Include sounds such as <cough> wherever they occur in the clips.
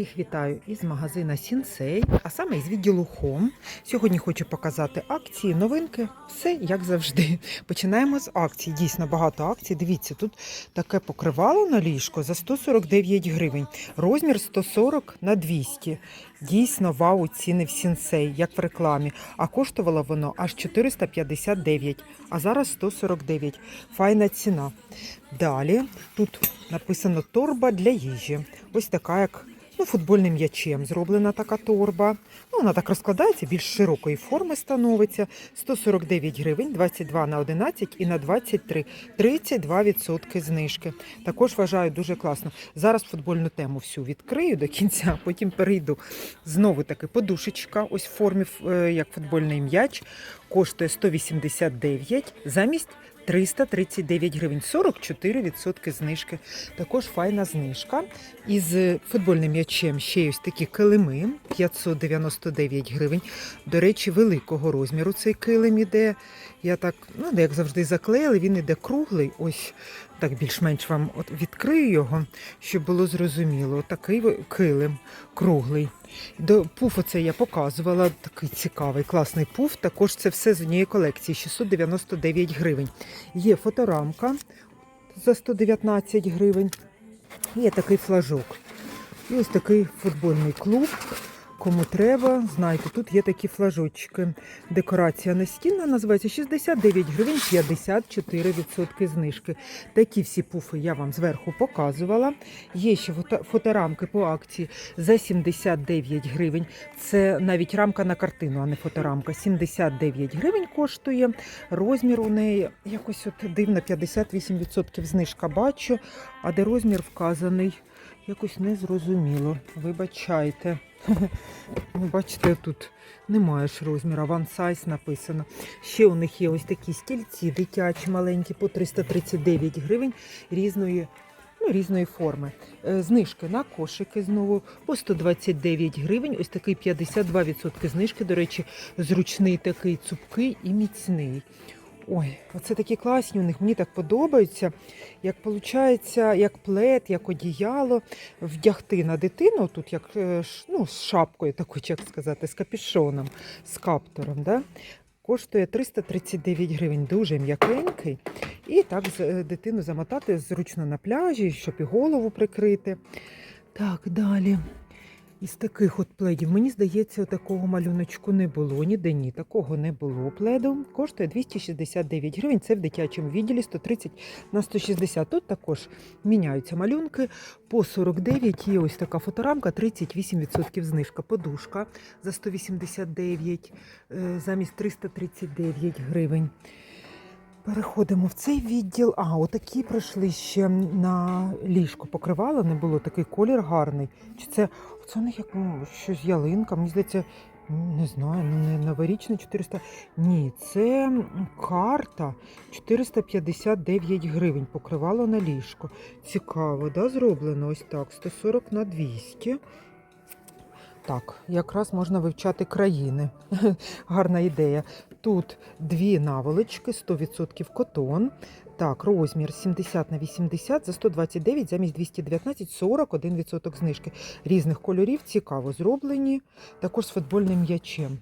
Всіх вітаю із магазина Сінсей, а саме із відділу Home. Сьогодні хочу показати акції, новинки, все як завжди. Починаємо з акцій. Дійсно багато акцій. Дивіться, тут таке покривало на ліжко за 149 гривень. Розмір 140 на 200. Дійсно, вау, ціни в Сінсей, як в рекламі. А коштувало воно аж 459, а зараз 149. Файна ціна. Далі тут написано торба для їжі. Ось така, як ну, футбольним м'ячем зроблена така торба. Ну, вона так розкладається, більш широкої форми становиться. 149 гривень, 22 на 11 і на 23. 32% знижки. Також вважаю дуже класно. Зараз футбольну тему всю відкрию до кінця, потім перейду. Знову таки подушечка, ось в формі е, як футбольний м'яч, коштує 189 замість 339 гривень, 44% знижки. Також файна знижка. Із футбольним м'ячем ще ось такі килими 599 гривень. До речі, великого розміру цей килим іде. Я так, ну, як завжди, заклеїли, він іде круглий. Ось так більш-менш вам от відкрию його, щоб було зрозуміло. Такий килим круглий. До пуф оце я показувала, такий цікавий, класний пуф. Також це все з однієї колекції, 699 гривень. Є фоторамка за 119 гривень. Є такий флажок. І ось такий футбольний клуб. Кому треба, знаєте, тут є такі флажочки. Декорація настінна називається 69 гривень 54% знижки. Такі всі пуфи я вам зверху показувала. Є ще фоторамки по акції за 79 гривень. Це навіть рамка на картину, а не фоторамка. 79 гривень коштує. Розмір у неї якось от дивно, 58% знижка бачу, а де розмір вказаний, якось незрозуміло. Вибачайте. Ну, Бачите, тут немає ж розміру, one написано. Ще у них є ось такі стільці дитячі, маленькі, по 339 гривень різної. Ну, різної форми. Е, Знижки на кошики знову по 129 гривень. Ось такий 52% знижки. До речі, зручний такий цупкий і міцний. Ой, оце такі класні у них. Мені так подобаються. Як виходить, як плед, як одіяло, вдягти на дитину, тут як е, ну, з шапкою, такою, як сказати, з капюшоном, з каптуром. Да? Коштує 339 гривень, дуже м'якенький. І так е, дитину замотати зручно на пляжі, щоб і голову прикрити. Так, далі. Із таких от пледів, мені здається, такого малюночку не було, ніде ні, такого не було пледу. Коштує 269 гривень, це в дитячому відділі 130 на 160. Тут також міняються малюнки. По 49 є ось така фоторамка, 38% знижка. Подушка за 189 е, замість 339 гривень. Переходимо в цей відділ. А, отакі прийшли ще на ліжко. Покривало не було, такий колір гарний. Чи це це них як ну, щось ялинка? Мені здається, не знаю, ну не новорічна 400. Ні, це карта 459 гривень. Покривало на ліжко. Цікаво, да, зроблено ось так. 140 на 200. Так, якраз можна вивчати країни. <laughs> Гарна ідея. Тут дві наволочки, 100% котон. Так, розмір 70 на 80 за 129 замість 219, 41% знижки. Різних кольорів, цікаво зроблені. Також з футбольним м'ячем.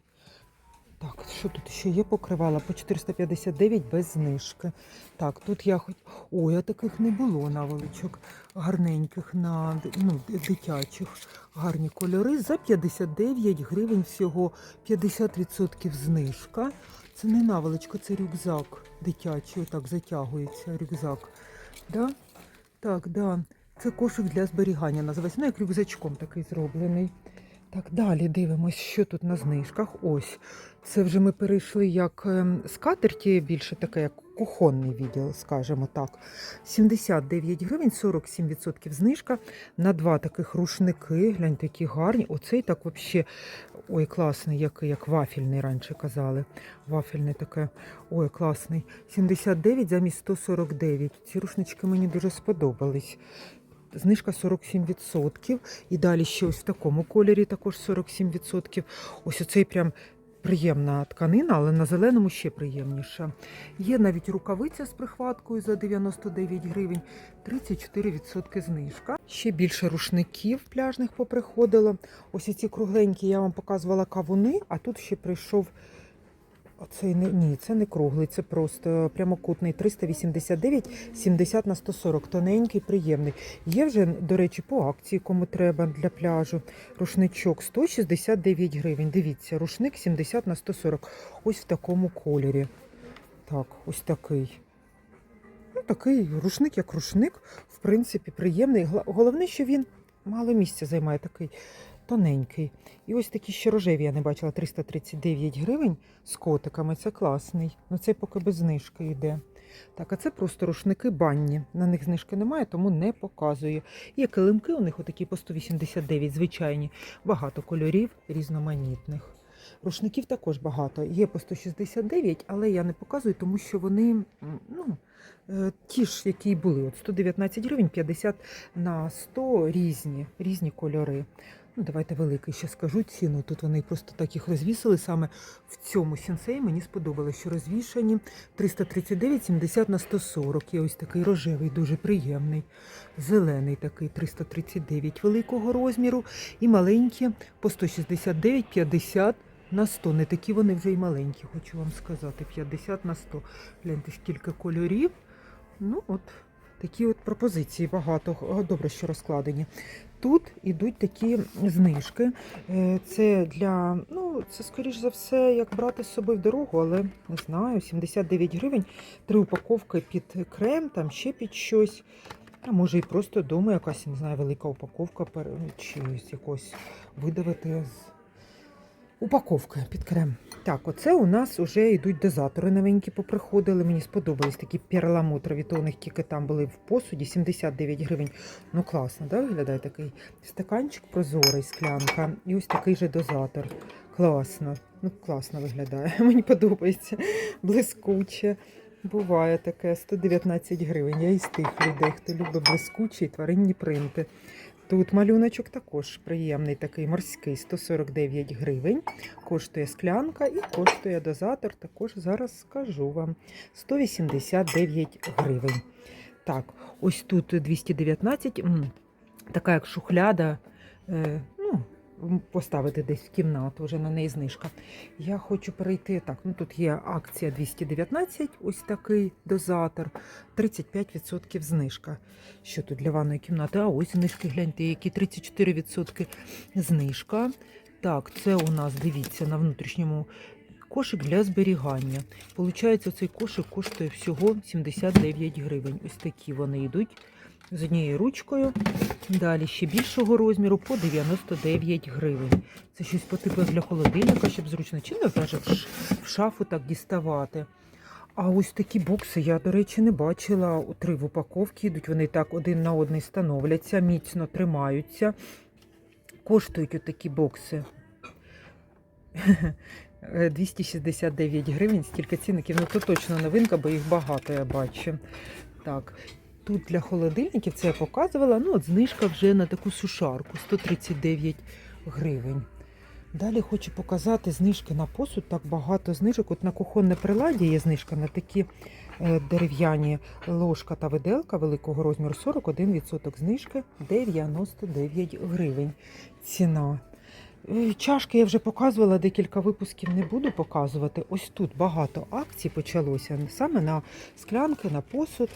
Так, що тут ще є покривала? По 459 без знижки. Так, тут я хоч. Ой, а таких не було наволочок гарненьких на ну, дитячих. Гарні кольори. За 59 гривень всього 50% знижка. Це не наволочка, це рюкзак дитячий. Отак затягується рюкзак. Да? Так, да. Це кошик для зберігання називається. Ну, як рюкзачком такий зроблений. Так, далі дивимось, що тут на знижках. Ось. Це вже ми перейшли як ем, скатерті, більше таке, як кухонний відділ, скажімо так. 79 гривень, 47% знижка на два таких рушники. Гляньте, які гарні. Оцей так взагалі, ой, класний, як, як вафельний раніше казали. Вафельний таке, ой, класний. 79 замість 149. Ці рушнички мені дуже сподобались. Знижка 47%. І далі ще ось в такому кольорі також 47%. Ось оцей прям приємна тканина, але на зеленому ще приємніша. Є навіть рукавиця з прихваткою за 99 гривень, 34% знижка. Ще більше рушників пляжних поприходило. Ось ці кругленькі я вам показувала кавуни, а тут ще прийшов. Оцей не ні, це не круглий, це просто прямокутний 389, 70 на 140, тоненький, приємний. Є вже, до речі, по акції, кому треба для пляжу. Рушничок 169 гривень. Дивіться, рушник 70 на 140. Ось в такому кольорі. Так, ось такий. Ну, такий рушник, як рушник, в принципі, приємний. Головне, що він мало місця займає, такий тоненький. І ось такі ще рожеві я не бачила 339 гривень з котиками. Це класний. Ну це поки без знижки йде. Так, а це просто рушники банні. На них знижки немає, тому не показую. Є килимки, у них отакі по 189, звичайні, багато кольорів різноманітних. Рушників також багато. Є по 169, але я не показую, тому що вони ну, е, ті ж, які були. От 119 гривень, 50 на 100 різні, різні кольори. Ну, давайте великий ще скажу ціну. Тут вони просто так їх розвісили. Саме в цьому сенсеї мені сподобалося, що розвішані 339, 70 на 140. Є ось такий рожевий, дуже приємний. Зелений такий 339 великого розміру. І маленькі по 169, 50 на 100. Не такі вони вже й маленькі, хочу вам сказати. 50 на 100. Гляньте, скільки кольорів. Ну от такі от пропозиції багато. Добре, що розкладені. Тут ідуть такі знижки. Е, Це для, ну, це скоріш за все, як брати з собою в дорогу, але не знаю, 79 гривень, три упаковки під крем, там ще під щось. А може і просто вдома якась, не знаю, велика упаковка чи з якось видавити з упаковки під крем. Так, оце у нас вже йдуть дозатори новенькі поприходили. Мені сподобались такі перламутрові, то у них тільки там були в посуді, 79 гривень. Ну класно, да, виглядає такий стаканчик прозорий, склянка. І ось такий же дозатор. Класно. Ну, класно виглядає. <laughs> Мені подобається. Блискуче. Буває таке 119 гривень. Я із тих людей, хто любить блискучі тваринні принти. Тут малюночок також приємний, такий морський, 149 гривень. Коштує склянка і коштує дозатор. Також зараз скажу вам 189 гривень. Так, ось тут 219, така як шухляда. Поставити десь в кімнату, вже на неї знижка. Я хочу перейти. Так, ну тут є акція 219, ось такий дозатор, 35% знижка. Що тут для ванної кімнати? А ось знижки, гляньте, які 34% знижка. Так, це у нас, дивіться, на внутрішньому кошик для зберігання. Получається, цей кошик коштує всього 79 гривень. Ось такі вони йдуть з однією ручкою. Далі ще більшого розміру по 99 гривень. Це щось по типу для холодильника, щоб зручно чи не в шафу так діставати. А ось такі бокси я, до речі, не бачила. Три в упаковці йдуть, вони так один на один становляться, міцно тримаються. Коштують отакі бокси. <laughs> Е, 269 гривень, стільки цінників. Ну, це точно новинка, бо їх багато я бачу. Так, тут для холодильників це я показувала. Ну, от знижка вже на таку сушарку 139 гривень. Далі хочу показати знижки на посуд. Так багато знижок. От на кухонне приладдя є знижка на такі е, дерев'яні ложка та виделка великого розміру 41% знижки 99 гривень. Ціна. Е, Чашки я вже показувала декілька випусків, не буду показувати. Ось тут багато акцій почалося саме на склянки, на посуд.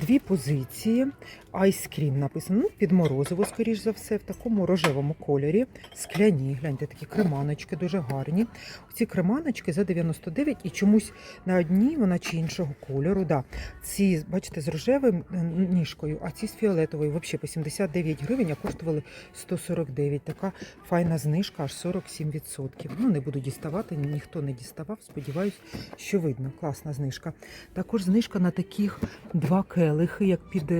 Дві позиції. Айскрім написано. Ну, під морозиво, скоріш за все, в такому рожевому кольорі. Скляні, гляньте, такі креманочки дуже гарні. Ці креманочки за 99 і чомусь на одній вона чи іншого кольору. Да. Ці, бачите, з рожевим е, ніжкою, а ці з фіолетовою взагалі по 79 гривень, а коштували 149. Така файна знижка, аж 47%. Ну, не буду діставати, ніхто не діставав. Сподіваюсь, що видно. Класна знижка. Також знижка на таких два келихи, як під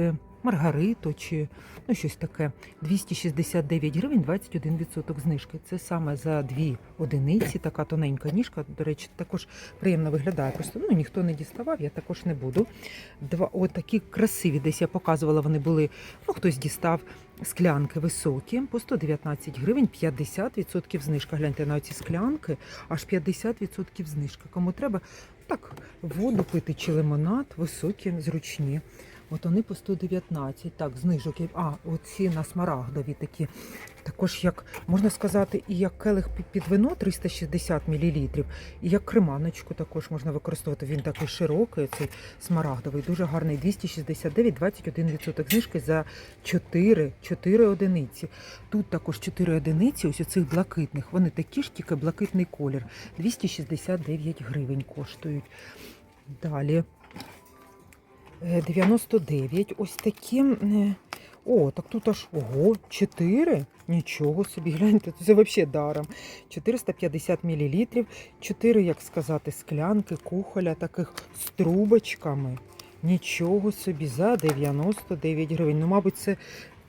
маргариту чи ну, щось таке. 269 гривень 21% знижки. Це саме за дві одиниці, така тоненька ніжка. До речі, також приємно виглядає. Просто ну, ніхто не діставав, я також не буду. Два от такі красиві, десь я показувала, вони були, ну хтось дістав склянки високі по 119 гривень, 50% знижка. Гляньте на ці склянки, аж 50% знижка. Кому треба, так, воду пити чи лимонад, високі, зручні. От вони по 119. Так, знижок. А, оці на смарагдові такі. Також, як можна сказати, і як келих під- вино 360 мл, і як креманочку також можна використовувати. Він такий широкий, цей смарагдовий, дуже гарний. 269, 21% знижки за 4, 4 одиниці. Тут також 4 одиниці, ось оцих блакитних. Вони такі ж, тільки блакитний колір. 269 гривень коштують. Далі. Е, 99. Ось такі. е, О, так тут аж ого, 4. Нічого собі, гляньте, це взагалі даром. 450 мл, 4, як сказати, склянки, кухоля таких з трубочками. Нічого собі за 99 гривень. Ну, мабуть, це,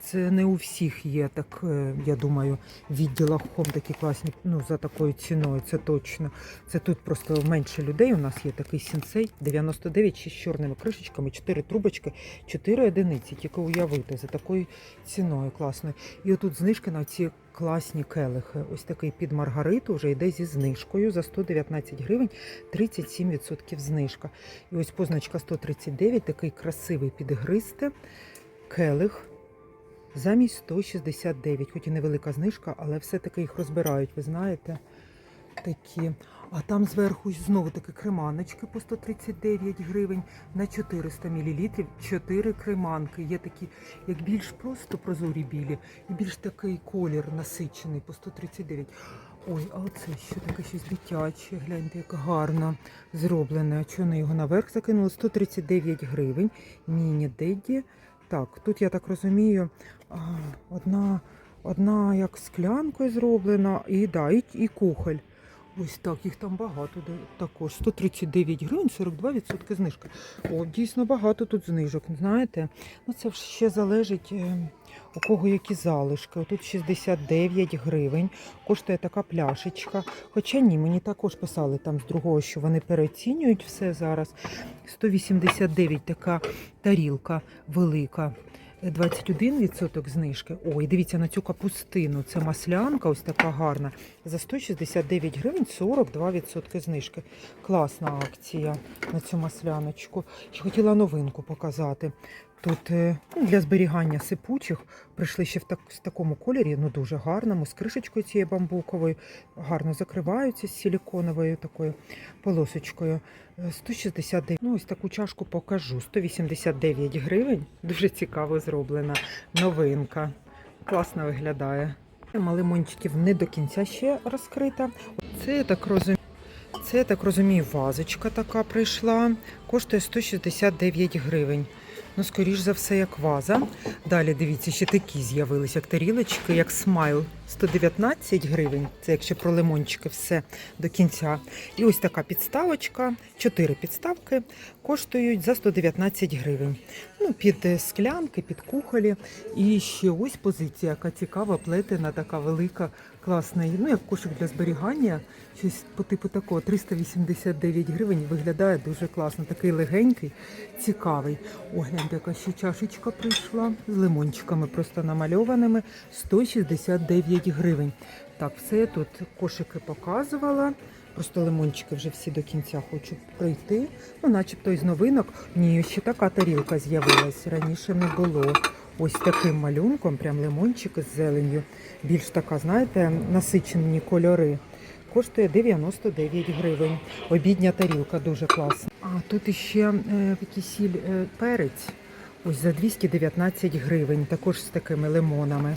це не у всіх є, так е, я думаю, в відділах хом такі класні, ну, за такою ціною, це точно. Це тут просто менше людей. У нас є такий сінсей 99 ще з чорними кришечками, 4 трубочки, 4 одиниці. Тільки уявити за такою ціною класною. І отут знижки на ці класні келихи. Ось такий під Маргариту вже йде зі знижкою за 119 гривень, 37% знижка. І ось позначка 139, такий красивий підгристе келих. Замість 169, хоч і невелика знижка, але все-таки їх розбирають, ви знаєте. Такі. А там зверху знову таки креманочки по 139 гривень на 400 мл. 4 креманки. Є такі, як більш просто прозорі білі, і більш такий колір насичений по 139. Ой, а оце що таке щось дитяче. Гляньте, як гарно зроблене. Чого вони його наверх закинули? 139 гривень. Міні Дедді. Так, тут я так розумію, одна, одна як склянкою зроблена, і, да, і, і кухоль. Ось так, їх там багато також. 139 гривень, 42% знижка. О, дійсно багато тут знижок, знаєте. Ну це ще залежить, е, у кого які залишки. Тут 69 гривень, коштує така пляшечка. Хоча ні, мені також писали там з другого, що вони переоцінюють все зараз. 189 така тарілка велика. 21% знижки. Ой, дивіться на цю капустину. Це маслянка, ось така гарна. За 169 гривень 42% знижки. Класна акція на цю масляночку. Хотіла новинку показати. Тут е, ну, для зберігання сипучих прийшли ще в так, в такому кольорі, ну дуже гарному, з кришечкою цією бамбуковою. Гарно закриваються з силіконовою такою полосочкою. Е, 169. Ну, ось таку чашку покажу. 189 гривень. Дуже цікаво зроблена новинка. Класно виглядає. Тема лимончиків не до кінця ще розкрита. Це я так розумію. Це я так розумію, вазочка така прийшла. Коштує 169 гривень. Ну, скоріш за все, як ваза. Далі дивіться, ще такі з'явилися, як тарілочки, як смайл. 119 гривень. Це якщо про лимончики все до кінця. І ось така підставочка, 4 підставки коштують за 119 гривень. Ну, під склянки, під кухолі. І ще ось позиція, яка цікава, плетена, така велика, класна. Ну, як кошик для зберігання, щось по типу такого 389 гривень. Виглядає дуже класно. Такий легенький, цікавий. О, яка ще чашечка прийшла з лимончиками просто намальованими. 169 гривень. Так, все я тут кошики показувала. Просто лимончики вже всі до кінця хочу пройти. Ну, начебто із новинок. Ні, ще така тарілка з'явилась. Раніше не було. Ось таким малюнком, прям лимончики з зеленью. Більш така, знаєте, насичені кольори. Коштує 99 гривень. Обідня тарілка дуже класна. А тут іще е, кисіль е, перець. Ось за 219 гривень. Також з такими лимонами.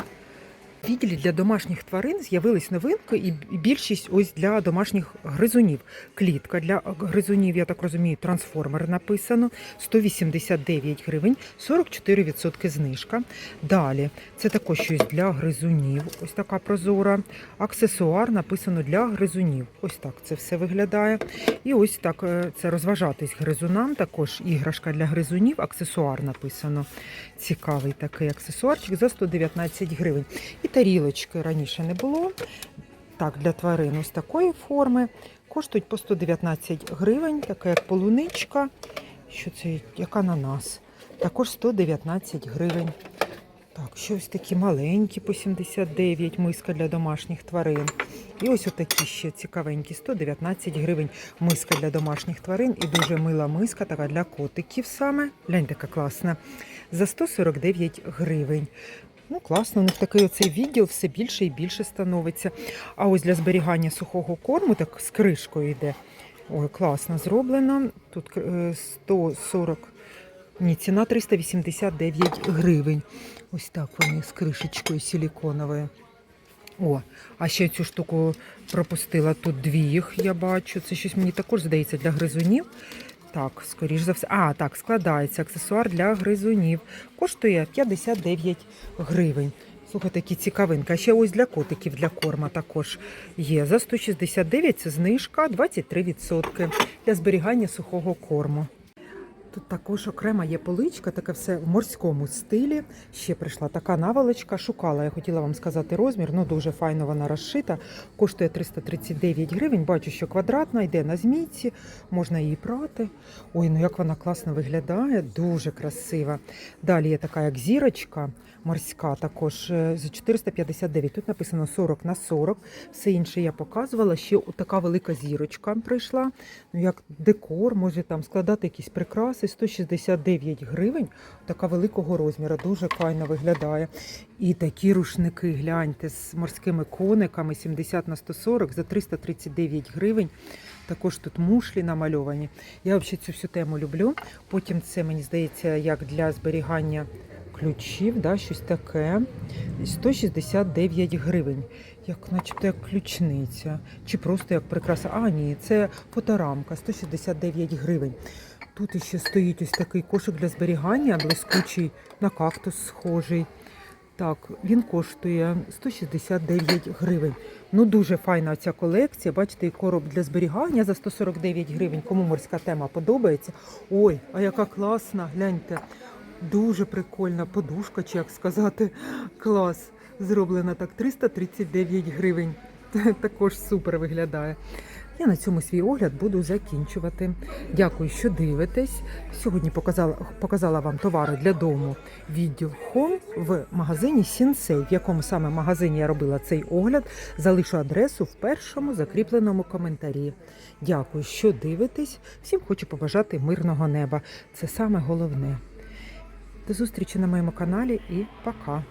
В відділі для домашніх тварин з'явились новинки і більшість ось для домашніх гризунів. Клітка для гризунів, я так розумію, трансформер написано 189 гривень, 44% знижка. Далі це також щось для гризунів. Ось така прозора. Аксесуар написано для гризунів. Ось так це все виглядає. І ось так е, це розважатись гризунам. Також іграшка для гризунів, аксесуар написано. Цікавий такий аксесуарчик за 119 гривень. Тарілочки раніше не було. Так, для тварин ось такої форми. Коштують по 119 гривень, така як полуничка. Що це, як ананас. Також 119 гривень. Так, щось такі маленькі по 79, миска для домашніх тварин. І ось отакі ще цікавенькі, 119 гривень миска для домашніх тварин. І дуже мила миска, така для котиків саме. Глянь, така класна. За 149 гривень. Ну, класно, у них такий оцей відділ все більше і більше становиться. А ось для зберігання сухого корму, так з кришкою йде. Ой, класно зроблено. Тут е, 140, ні, ціна 389 гривень. Ось так вони з кришечкою силіконовою. О, а ще цю штуку пропустила. Тут дві їх, я бачу. Це щось мені також здається для гризунів. Так, скоріш за все. А, так, складається аксесуар для гризунів. Коштує 59 гривень. Слухайте, які цікавинки. А ще ось для котиків для корма також є. За 169 це знижка 23% для зберігання сухого корму. Тут також окрема є поличка, таке все в морському стилі. Ще прийшла така наволочка. Шукала, я хотіла вам сказати розмір, ну дуже файно вона розшита. Коштує 339 гривень. Бачу, що квадратна, йде на змійці, можна її прати. Ой, ну як вона класно виглядає, дуже красива. Далі є така, як зірочка морська, також е, за 459. Тут написано 40 на 40. Все інше я показувала. Ще така велика зірочка прийшла. Ну, як декор, може там складати якісь прикраси. 169 гривень. Така великого розміру, дуже файно виглядає. І такі рушники, гляньте, з морськими кониками 70 на 140 за 339 гривень. Також тут мушлі намальовані. Я взагалі цю всю тему люблю. Потім це, мені здається, як для зберігання ключів, да, щось таке. 169 гривень. Як начебто як ключниця. Чи просто як прикраса. А, ні, це фоторамка, 169 гривень. Тут іще стоїть ось такий кошик для зберігання, блискучий на кактус схожий. Так, він коштує 169 гривень. Ну, дуже файна ця колекція. Бачите, і короб для зберігання за 149 гривень. Кому морська тема подобається. Ой, а яка класна, гляньте. Дуже прикольна подушка, чи як сказати, клас. Зроблена так 339 гривень. <laughs> Також супер виглядає. Я на цьому свій огляд буду закінчувати. Дякую, що дивитесь. Сьогодні показала, показала вам товари для дому відділ Home в магазині Сінсей. В якому саме магазині я робила цей огляд, залишу адресу в першому закріпленому коментарі. Дякую, що дивитесь. Всім хочу побажати мирного неба. Це саме головне. До зустрічі на моєму каналі і пока!